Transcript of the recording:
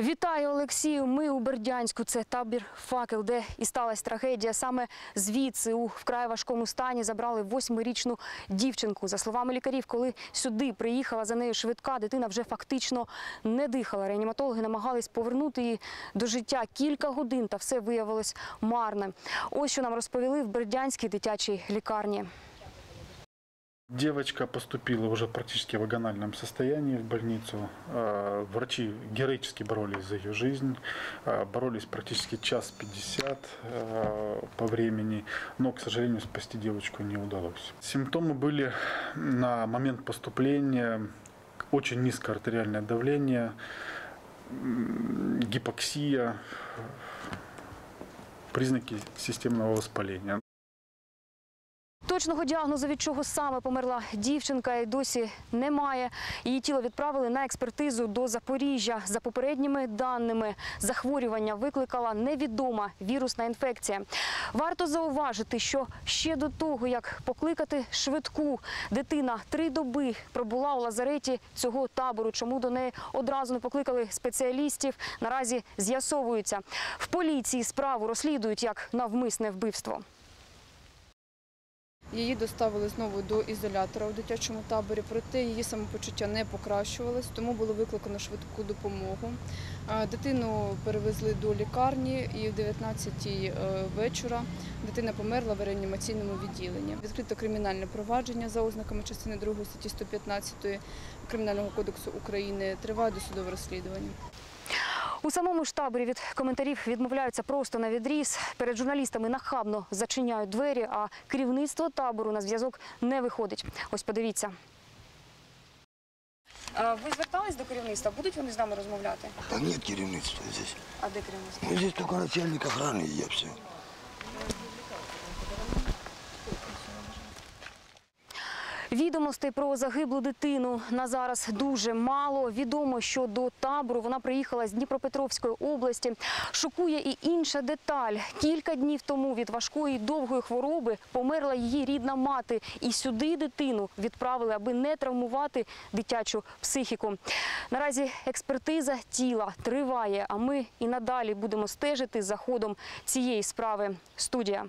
Вітаю, Олексію. Ми у Бердянську. Це табір факел, де і сталася трагедія. Саме звідси у вкрай важкому стані забрали восьмирічну дівчинку. За словами лікарів, коли сюди приїхала за нею швидка, дитина вже фактично не дихала. Реаніматологи намагались повернути її до життя кілька годин, та все виявилось марне. Ось що нам розповіли в Бердянській дитячій лікарні. Девочка поступила уже практически в агональном состоянии в больницу. Э, Врачи героически боролись за ее жизнь, э, боролись практически час пятьдесят э, по времени, но, к сожалению, спасти девочку не удалось. Симптомы были на момент поступления очень низкое артериальное давление, гипоксия, признаки системного воспаления. Точного діагнозу, від чого саме померла дівчинка, і досі немає. Її тіло відправили на експертизу до Запоріжжя. За попередніми даними, захворювання викликала невідома вірусна інфекція. Варто зауважити, що ще до того, як покликати швидку, дитина три доби пробула у лазареті цього табору. Чому до неї одразу не покликали спеціалістів? Наразі з'ясовується. В поліції справу розслідують як навмисне вбивство. Її доставили знову до ізолятора у дитячому таборі, проте її самопочуття не покращувалось, тому було викликано швидку допомогу. Е, Дитину перевезли до лікарні і в 19-й вечора дитина померла в реанімаційному відділенні. Відкрито кримінальне провадження за ознаками частини 2 статті 115 Кримінального кодексу України. Триває досудове розслідування. У самому ж таборі від коментарів відмовляються просто на відріз. Перед журналістами нахабно зачиняють двері, а керівництво табору на зв'язок не виходить. Ось подивіться. Ви звертались до керівництва? Будуть вони з нами розмовляти? Та ні, керівництва здесь. А де керівництво? Ну, здесь тільки начальник охраны я все. Відомостей про загиблу дитину на зараз дуже мало. Відомо, що до табору вона приїхала з Дніпропетровської області. Шокує і інша деталь. Кілька днів тому від важкої довгої хвороби померла її рідна мати. І сюди дитину відправили, аби не травмувати дитячу психіку. Наразі експертиза тіла триває, а ми і надалі будемо стежити за ходом цієї справи. Студія.